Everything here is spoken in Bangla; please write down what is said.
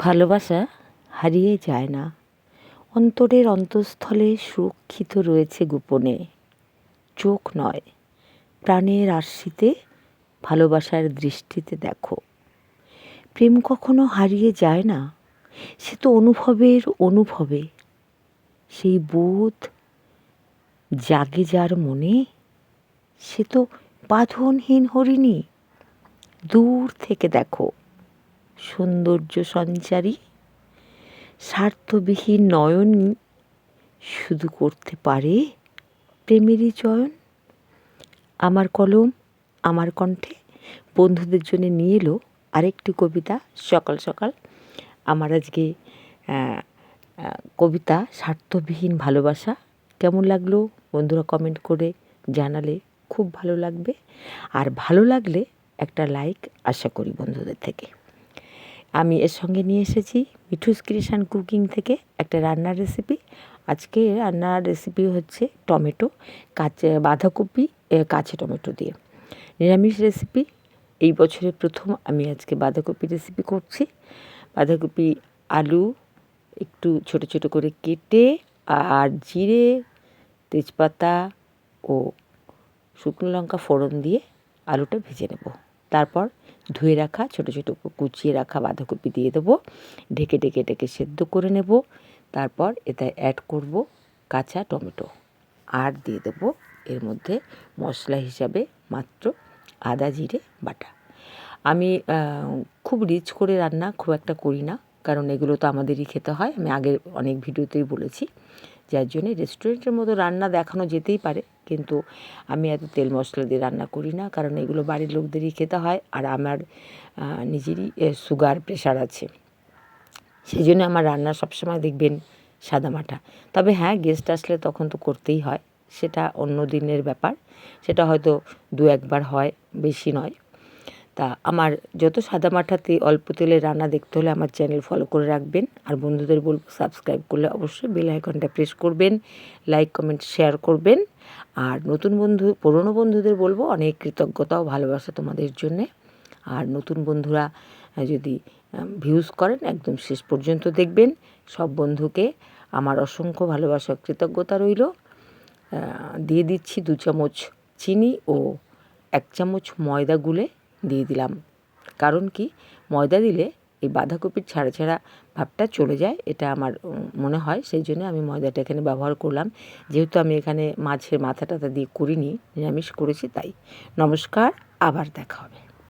ভালোবাসা হারিয়ে যায় না। অন্তরের অন্তঃস্থলে সুরক্ষিত রয়েছে গোপনে। চোখ নয়, প্রাণের আশ্রিতে ভালোবাসার দৃষ্টিতে দেখো। প্রেম কখনো হারিয়ে যায় না, সে তো অনুভবের অনুভবে। সেই বোধ জাগে যার মনে, সে তো বাঁধনহীন হরিণী। দূর থেকে দেখো। সৌন্দর্য সঞ্চারী, স্বার্থবিহীন নয়ন শুধু করতে পারে প্রেমেরই চয়ন। আমার কলম আমার কণ্ঠে বন্ধুদের জন্য নিয়ে এলো আরেকটি কবিতা, সকাল সকাল। আমার আজকে কবিতা, স্বার্থবিহীন ভালোবাসা। কেমন লাগল? বন্ধুরা কমেন্ট করে জানালে খুব ভালো লাগবে। আর ভালো লাগলে একটা লাইক আশা করি বন্ধুদের থেকে। আমি এর সঙ্গে নিয়ে এসেছি মিঠুস ক্রিয়েশন কুকিং থেকে একটা রান্নার রেসিপি আজকে রান্নার রেসিপি হচ্ছে টমেটো, কাঁচা বাঁধাকপি কাঁচা টমেটো দিয়ে। নিরামিষ রেসিপি এই বছরের প্রথম আমি আজকে বাঁধাকপি রেসিপি করছি। বাঁধাকপি, আলু একটু ছোট ছোট করে কেটে আর জিরে, তেজপাতা ও শুকনো লঙ্কা ফোড়ন দিয়ে আলুটা ভেজে নেব। তারপর ধুয়ে রাখা, ছোটো ছোটো কুচিয়ে রাখা বাঁধাকপি দিয়ে দেবো। ঢেকে ঢেকে ঢেকে সেদ্ধ করে নেব। তারপর এতে অ্যাড করব কাঁচা টমেটো। আর দিয়ে দেবো এর মধ্যে মশলা হিসাবে মাত্র আদা, জিরে, বাটা। আমি খুব রিচ করে রান্না খুব একটা করি না, কারণ এগুলো তো আমাদেরই খেতে হয়। আমি আগের অনেক ভিডিওতেই বলেছি। যার জন্যে রেস্টুরেন্টের মতো রান্না দেখানো যেতেই পারে। কিন্তু আমি এত তেল মশলা দিয়ে রান্না করি না, কারণ এগুলো বাড়ির লোকদেরই খেতে হয় আর আমার নিজেরই সুগার প্রেশার আছে। সেই জন্য আমার রান্না সবসময় দেখবেন সাদামাটা তবে হ্যাঁ গেস্ট আসলে তখন তো করতেই হয়। সেটা অন্য দিনের ব্যাপার। সেটা হয়তো দু একবার হয়, বেশি নয়। তা আমার যত সাদামাঠাতে অল্প তেলে রান্না দেখতে হলে আমার চ্যানেল ফলো করে রাখবেন। আর বন্ধুদের বলব সাবস্ক্রাইব করলে অবশ্যই বেল আইকনটা প্রেস করবেন লাইক কমেন্ট শেয়ার করবেন। আর নতুন বন্ধু, পুরনো বন্ধুদের বলব, অনেক কৃতজ্ঞতা ও ভালোবাসা তোমাদের জন্যে। আর নতুন বন্ধুরা যদি ভিউজ করেন, একদম শেষ পর্যন্ত দেখবেন। সব বন্ধুকে আমার অসংখ্য ভালোবাসা কৃতজ্ঞতা রইল। দিয়ে দিচ্ছি দু চামচ চিনি ও এক চামচ ময়দা গুলে দিয়ে দিলাম। কারণ কি? ময়দা দিলে এই বাঁধাকপির ছাড়া ছাড়া ভাবটা চলে যায়, এটা আমার মনে হয়। সেই জন্য আমি ময়দাটা এখানে ব্যবহার করলাম। যেহেতু আমি এখানে মাছের মাথা টাথা দিয়ে করিনি, নিরামিষ করেছি, তাই। নমস্কার, আবার দেখা হবে।